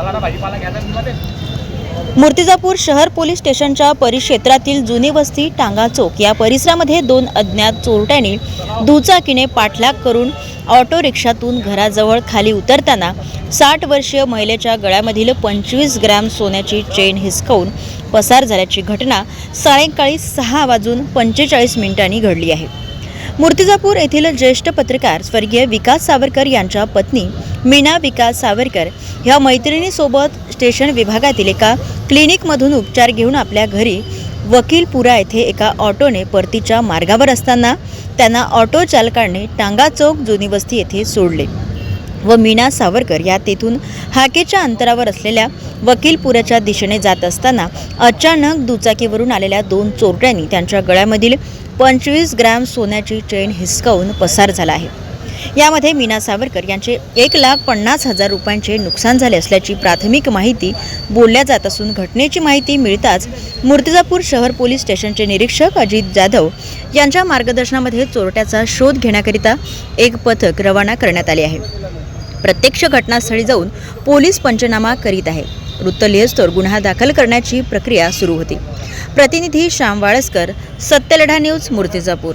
चला ना भाजीपाला मूर्तिजापूर शहर पोलीस स्टेशनच्या परिक्षेत्रातील जुनी वस्ती टांगा चौक या परिसरामध्ये दोन अज्ञात चोरट्यांनी दुचाकीने पाठलाग करून ऑटो रिक्षातून घराजवळ खाली उतरताना साठ वर्षीय महिलेच्या गळ्यामधील पंचवीस ग्रॅम सोन्याची चेन हिसकवून पसार झाल्याची घटना सायंकाळी सहा वाजून पंचेचाळीस मिनिटांनी घडली आहे. मूर्तिजापूर येथील ज्येष्ठ पत्रकार स्वर्गीय विकास सावरकर यांच्या पत्नी मीना विकास सावरकर ह्या मैत्रिणीसोबत स्टेशन विभागातील एका क्लिनिकमधून उपचार घेऊन आपल्या घरी वकीलपुरा येथे एका ऑटोने परतीच्या मार्गावर असताना त्यांना ऑटो चालकाने टांगा चौक जुनी वस्ती येथे सोडले व मीना सावरकर या तेथून हाकेच्या अंतरावर असलेल्या वकीलपुराच्या दिशेने जात असताना अचानक दुचाकीवरून आलेल्या दोन चोरट्यांनी त्यांच्या गळ्यामधील पंचवीस ग्रॅम सोन्याची चेन हिसकावून पसार झाला आहे. यामध्ये मीना सावरकर यांचे एक लाख पन्नास हजार रुपयांचे नुकसान झाले असल्याची प्राथमिक माहिती बोलल्या जात असून घटनेची माहिती मिळताच मूर्तिजापूर शहर पोलीस स्टेशनचे निरीक्षक अजित जाधव यांच्या मार्गदर्शनामध्ये चोरट्याचा शोध घेण्याकरिता एक पथक रवाना करण्यात आले आहे. प्रत्यक्ष घटनास्थळी जाऊन पोलीस पंचनामा करीत आहे. वृत्तलिहस्तोर गुन्हा दाखल करण्याची प्रक्रिया सुरू होती. प्रतिनिधी श्याम वाळसकर सत्यलढा न्यूज मूर्तिजापूर.